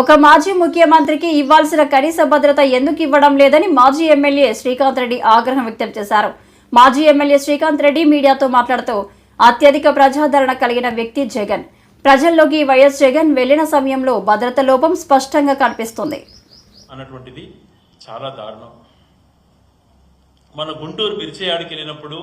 ఒక మాజీ ముఖ్యమంత్రికి ఇవ్వాల్సిన కనీస భద్రత ఎందుకు ఇవ్వడం లేదని మాజీ ఎమ్మెల్యే శ్రీకాంత్ రెడ్డి ఆగ్రహం వ్యక్తం చేశారు. మాజీ ఎమ్మెల్యే శ్రీకాంత్ రెడ్డి మీడియాతో మాట్లాడుతూ అత్యధిక ప్రజాదరణ కలిగిన వ్యక్తి జగన్. ప్రజల్లోకి వైఎస్ జగన్ వెళ్ళిన సమయంలో భద్రత లోపం స్పష్టంగా కనిపిస్తుంది. అన్నటువంటిది చాలా దారుణం. మన గుంటూరు బిర్చేయాడికి వెళ్ళినప్పుడు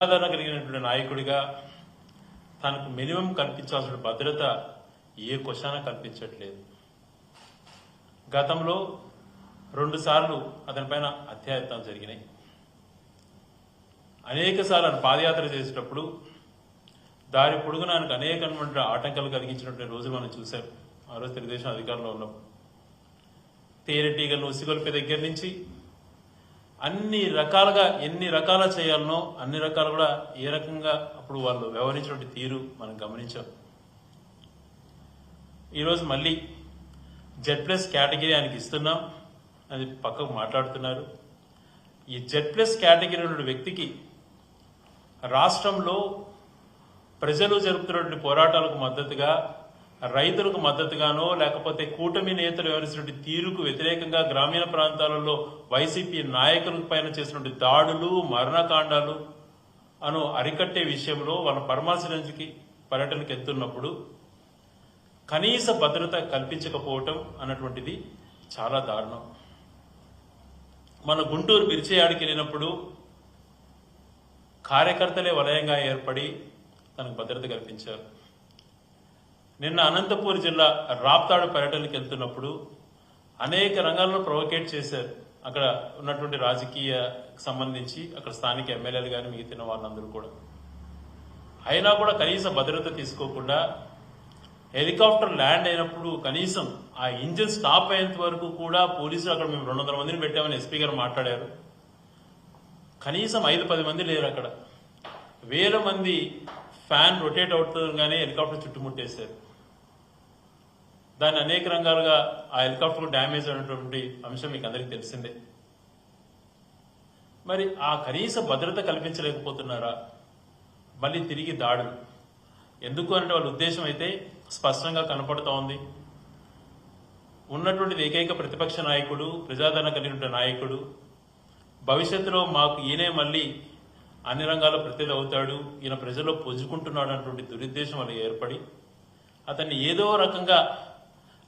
సాధారణ కలిగినటువంటి నాయకుడిగా తనకు మినిమం కల్పించాల్సిన భద్రత ఏ క్వశ్చన కల్పించట్లేదు గతంలో రెండుసార్లు అతనిపైన అత్యాయత్నం జరిగినాయి. అనేక సార్లు పాదయాత్ర చేసేటప్పుడు దారి పొడుగున ఆయనకు అనేకమైన ఆటంకాలు కలిగించినటువంటి రోజులు మనం చూసాం ఆ రోజు తెలుగుదేశం అధికారంలో ఉన్నప్పుడు. తేనెటీగలను ఉసిగొలిపే దగ్గర నుంచి అన్ని రకాలుగా ఎన్ని రకాల చేయాలనో అన్ని రకాలు కూడా ఏ రకంగా అప్పుడు వాళ్ళు వ్యవహరించినటువంటి తీరు మనం గమనించాం. ఈరోజు మళ్ళీ జెడ్ ప్లస్ కేటగిరీ ఆయనకి ఇస్తున్నాం అది పక్కకు మాట్లాడుతున్నారు. ఈ జెడ్ ప్లస్ కేటగిరీ ఉన్న వ్యక్తికి రాష్ట్రంలో ప్రజలు జరుపుతున్నటువంటి పోరాటాలకు మద్దతుగా రైతులకు మద్దతుగానో లేకపోతే కూటమి నేతలు వ్యవహరిస్తున్న తీరుకు వ్యతిరేకంగా గ్రామీణ ప్రాంతాలలో వైసీపీ నాయకుల పైన చేసినటువంటి దాడులు మరణకాండాలు అను అరికట్టే విషయంలో వాళ్ళ పరామర్శించడానికి పర్యటనకు ఎత్తున్నప్పుడు కనీస భద్రత కల్పించకపోవటం అన్నటువంటిది చాలా దారుణం. మన గుంటూరు బిర్చేయాడికి వెళ్ళినప్పుడు కార్యకర్తలే వలయంగా ఏర్పడి తనకు భద్రత కల్పించారు. నిన్న అనంతపూర్ జిల్లా రాప్తాడు పర్యటనకి వెళ్తున్నప్పుడు అనేక రంగాల్లో ప్రొవోకేట్ చేశారు. అక్కడ ఉన్నటువంటి రాజకీయ సంబంధించి అక్కడ స్థానిక ఎమ్మెల్యేలు కానీ మిగతా వాళ్ళందరూ కూడా. అయినా కూడా కనీస భద్రత తీసుకోకుండా హెలికాప్టర్ ల్యాండ్ అయినప్పుడు కనీసం ఆ ఇంజిన్ స్టాప్ అయ్యేంత వరకు కూడా పోలీసులు అక్కడ మేము రెండు వందల మందిని పెట్టామని ఎస్పీ గారు మాట్లాడారు. కనీసం ఐదు పది మంది లేరు అక్కడ. వేల మంది ఫ్యాన్ రొటేట్ అవుతుండగానే హెలికాప్టర్ చుట్టుముట్టేశారు. దాన్ని అనేక రంగాలుగా ఆ హెలికాప్టర్ డ్యామేజ్ అయినటువంటి అంశం మీకు అందరికీ తెలిసిందే. మరి ఆ కనీస భద్రత కల్పించలేకపోతున్నారా? మళ్ళీ తిరిగి దాడులు. ఎందుకు అంటే వాళ్ళ ఉద్దేశం అయితే స్పష్టంగా కనపడుతోంది ఉంది. ఉన్నటువంటి ఏకైక ప్రతిపక్ష నాయకుడు ప్రజాదరణ కలిగిన నాయకుడు భవిష్యత్తులో మాకు ఈయనే మళ్ళీ అన్ని రంగాల్లో ప్రతినిధి అవుతాడు ఈయన ప్రజల్లో పొంజుకుంటున్నాడు అన్నటువంటి దురుద్దేశం వాళ్ళకి ఏర్పడి అతన్ని ఏదో రకంగా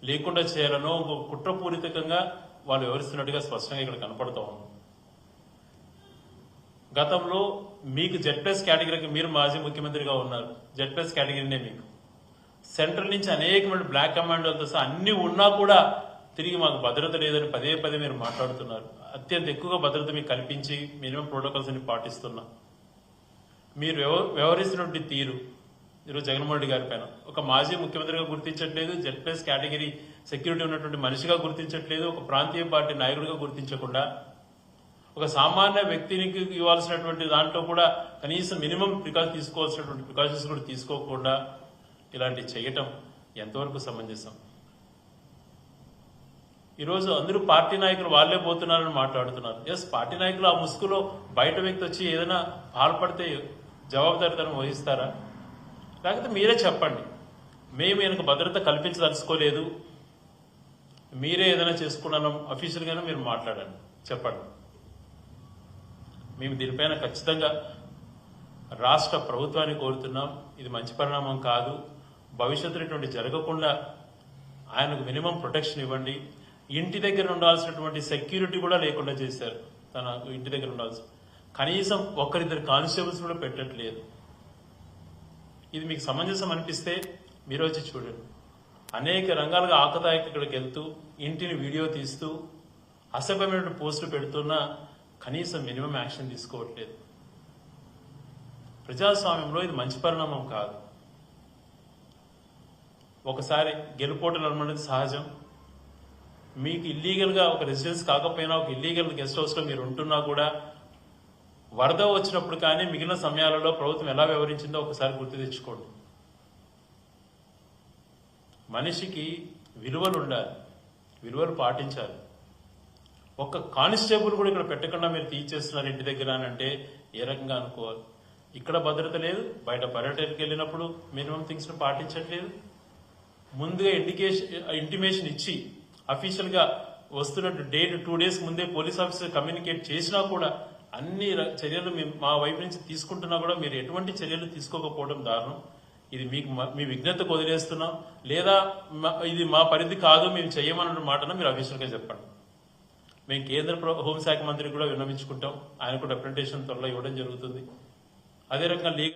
లేకుండా చేయాలనో ఒక కుట్రపూరితంగా వాళ్ళు వివరిస్తున్నట్టుగా స్పష్టంగా ఇక్కడ కనపడతా ఉంది. గతంలో మీకు జెడ్ప్లస్ కేటగిరీకి మీరు మాజీ ముఖ్యమంత్రిగా ఉన్నారు. జెడ్ప్లస్ కేటగిరీనే మీకు. సెంట్రల్ నుంచి అనేకమైన బ్లాక్ కమాండోలతో సహా అన్ని ఉన్నా కూడా తిరిగి మాకు భద్రత లేదని పదే పదే మీరు మాట్లాడుతున్నారు. అత్యంత ఎక్కువగా భద్రత మీకు కల్పించి మినిమం ప్రోటోకాల్స్ అన్ని పాటిస్తున్నా. మీరు వ్యవ- వ్యవహరిస్తున్నటువంటి తీరు ఈరోజు జగన్మోహన్ రెడ్డి గారి పైన. ఒక మాజీ ముఖ్యమంత్రిగా గుర్తించట్లేదు జెడ్ ప్లస్ కేటగిరీ సెక్యూరిటీ ఉన్నటువంటి మనిషిగా గుర్తించట్లేదు ఒక ప్రాంతీయ పార్టీ నాయకుడిగా గుర్తించకుండా. ఒక సామాన్య వ్యక్తికి ఇవ్వాల్సినటువంటి దాంట్లో కూడా కనీసం మినిమం ప్రికాషన్ తీసుకోవాల్సినటువంటి ప్రికాషన్స్ కూడా తీసుకోకుండా ఇలాంటివి చేయటం ఎంతవరకు సమంజసం? ఈరోజు అందరూ పార్టీ నాయకులు వాళ్ళే పోతున్నారని మాట్లాడుతున్నారు. ఎస్ పార్టీ నాయకులు ఆ ముసుగులో బయట వ్యక్తి వచ్చి ఏదైనా పాల్పడితే జవాబుదారితనం వహిస్తారా? లేకపోతే మీరే చెప్పండి. మేము ఈయనకు భద్రత కల్పించదలుచుకోలేదు. మీరే ఏదైనా చేసుకున్నాను అఫీషియల్గానే మీరు మాట్లాడండి. చెప్పండి. మేము దీనిపైన ఖచ్చితంగా రాష్ట్ర ప్రభుత్వాన్ని కోరుతున్నాం. ఇది మంచి పరిణామం కాదు. భవిష్యత్తులో ఇటువంటి జరగకుండా ఆయనకు మినిమం ప్రొటెక్షన్ ఇవ్వండి. ఇంటి దగ్గర ఉండాల్సినటువంటి సెక్యూరిటీ కూడా లేకుండా చేశారు తన ఇంటి దగ్గర ఉండాల్సి. కనీసం ఒక్కరిద్దరు కానిస్టేబుల్స్ కూడా పెట్టట్లేదు. ఇది మీకు సమంజసం అనిపిస్తే మీరు వచ్చి చూడండి. అనేక రంగాలుగా ఆకతాయికి ఇక్కడికి వెళ్తూ ఇంటిని వీడియో తీస్తూ అసభ్యమైన పోస్టులు పెడుతున్నా కనీసం మినిమం యాక్షన్ తీసుకోవట్లేదు. ప్రజాస్వామ్యంలో ఇది మంచి పరిణామం కాదు. ఒకసారి గెలుపోటలు అనమనేది సహజం. మీకు ఇల్లీగల్గా ఒక రెసిడెన్స్ కాకపోయినా ఒక ఇల్లీగల్ గెస్ట్ హౌస్లో మీరు ఉంటున్నా కూడా వరద వచ్చినప్పుడు కానీ మిగిలిన సమయాలలో ప్రభుత్వం ఎలా వ్యవహరించిందో ఒకసారి గుర్తు తెచ్చుకోండి. మనిషికి విలువలు ఉండాలి విలువలు పాటించాలి. ఒక్క కానిస్టేబుల్ కూడా ఇక్కడ పెట్టకుండా మీరు తీసేస్తున్నారు ఇంటి దగ్గర అని అంటే ఏ రకంగా అనుకోవాలి? ఇక్కడ భద్రత లేదు బయట పర్యటనకి వెళ్ళినప్పుడు మినిమం థింగ్స్ను పాటించట్లేదు. ముందుగా ఇండికేషన్ ఇంటిమేషన్ ఇచ్చి అఫీషియల్గా వస్తున్నట్టు డేట్ టూ డేస్ ముందే పోలీస్ ఆఫీసర్ కమ్యూనికేట్ చేసినా కూడా అన్ని చర్యలు మేము మా వైపు నుంచి తీసుకుంటున్నా కూడా మీరు ఎటువంటి చర్యలు తీసుకోకపోవడం దారుణం. ఇది మీకు మీ విజ్ఞతకు వదిలేస్తున్నాం లేదా మా- ఇది మా పరిధి కాదు మేము చెయ్యమన్న మాటను మీరు అఫీషియల్గా చెప్పండి. మేము కేంద్ర ప్ర- హోంశాఖ మంత్రి కూడా విన్నవించుకుంటాం. ఆయన కూడా రిప్రజెంటేషన్ త్వరలో ఇవ్వడం జరుగుతుంది. అదే రకంగా లీగల్